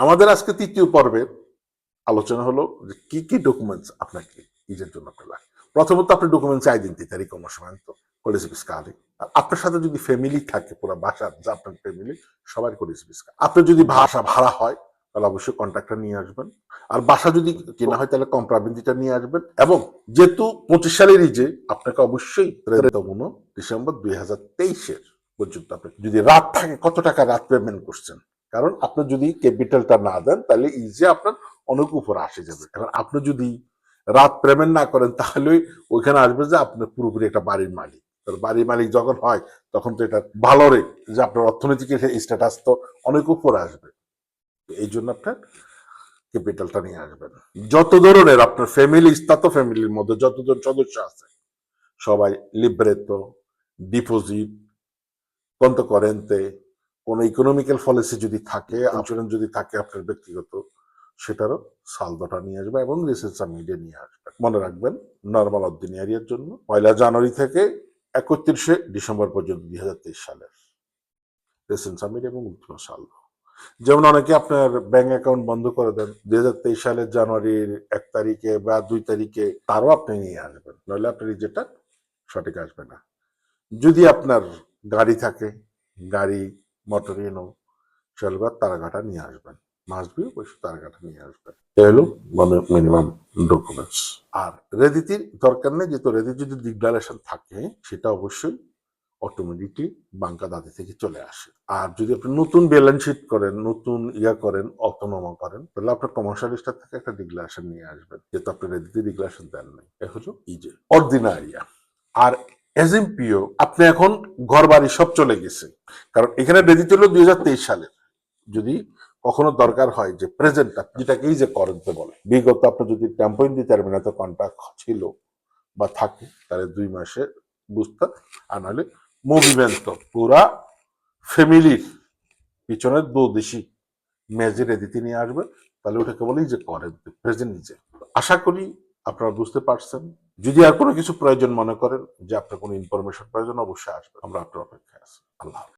আমাদের আজকে তৃতীয় পর্বের আলোচনা হলো যে কি কি ডকুমেন্টস আপনাকে ইজের জন্য লাগে প্রথমত আপনার ডকুমেন্টস আইডেন্টিটি রিকমেন্ট কলেজ বিস্কারি আর আপনার সাথে যদি ফ্যামিলি থাকে, পুরো বাসার যে আপনার ফ্যামিলি সবার কলেজ বিস্কার আপনার যদি ভাষা ভাড়া হয়, তাহলে অবশ্যই কন্ট্রাক্টর নিয়ে আসবেন। আর বাসা যদি কেনা হয়, তাহলে কম্প্রাবিন্দিটা নিয়ে আসবেন। এবং যেহেতু পঁচিশ সালের ইজে আপনাকে অবশ্যই ডিসেম্বর দুই হাজার তেইশের পর্যন্ত আপনি যদি রাত থাকে, কত টাকা রাত পেমেন্ট করছেন? কারণ আপনি যদি ক্যাপিটালটা না দেন, তাহলে ইজে আপনার অনেক উপর আসে যাবে। কারণ আপনি যদি রাত পেমেন্ট না করেন, তাহলে ওইখানে আসবে যে আপনার পুরোপুরি একটা বাড়ির মালিক। তো বাড়ির মালিক যখন হয়, তখন তো এটা ভালো রে যে আপনার অর্থনৈতিক স্ট্যাটাস তো অনেক উপরে আসবে। এই জন্য আপনার ক্যাপিটালটা নিয়ে আসবেন। যত ধরনের আপনার ফ্যামিলি তত ফ্যামিলির মধ্যে যতজন সদস্য আছে, সবাই লিব্রেতো ডিপোজিট কন্ত করেন্তে কোনো ইকোনমিক্যাল পলিসি যদি থাকে আচরণ যদি থাকে আপনার ব্যক্তিগত সেটারও সালদটা নিয়ে আসবে এবং রিসেন্সা মিডিয়া নিয়ে আসবে। মনে রাখবেন নর্মাল অর্ডিনারিয়ার জন্য পয়লা জানুয়ারি থেকে একত্রিশে ডিসেম্বর পর্যন্ত দুই হাজার তেইশ সালের রিসেন্সা মিডিয়া এবং উল্টিমা সালদ যেমন অনেকে আপনার ব্যাংক অ্যাকাউন্ট বন্ধ করে দেন দুই হাজার তেইশ সালের জানুয়ারির এক তারিখে বা দুই তারিখে তারও আপনি নিয়ে আসবেন। নইলে আপনার যেটা সঠিক আসবে না। যদি আপনার গাড়ি থাকে গাড়ি মোটর ইনো চলবার তারাঘাটা নিয়ে আসবেন। মাসবি অবশ্যই তারাঘাটা নিয়ে আসবেন। এ হলো মানে মিনিমাম ডকুমেন্টস আর রেদিতির দরকার নেই, যেহেতু রেদি যদি ডিক্লারেশন থাকে, সেটা অবশ্যই অটোমেটিকলি বাঙ্কা দাদি থেকে চলে আসে। আর যদি আপনি নতুন ব্যালেন্স শিট করেন, নতুন ইয়া করেন অটোনোমা করেন, তাহলে আপনার কমার্শিয়াল স্টার থেকে একটা ডিক্লারেশন নিয়ে আসবেন। যেহেতু আপনি রেদিতে ডিক্লারেশন দেন নাই, এ হলো ইজে অর্ডিনারিয়া আর এজএমপিও আপনি এখন ঘর বাড়ি সব চলে গেছে। কারণ এখানে রেডি হলো দুই সালের যদি কখনো দরকার হয় যে প্রেজেন্ট প্রেজেন্টটা যেটাকেই যে করেন্টে বলে বিগত আপনি যদি টেম্পোইন দিতে পারবেন এত কন্ট্রাক্ট ছিল বা থাকে, তাহলে দুই মাসে বুঝতে, আর নাহলে মুভমেন্ট পুরা ফ্যামিলির পিছনের দু দেশি মেজে রেদিতে নিয়ে আসবে। তাহলে ওটাকে বলেই যে করেন প্রেজেন্ট নিজে। আশা করি আপনারা বুঝতে পারছেন। যদি আর কোনো কিছু প্রয়োজন মনে করেন যে আপনার কোনো ইনফরমেশন প্রয়োজন, অবশ্যই আসবে আমরা আপনার অপেক্ষায় আছি আল্লাহ।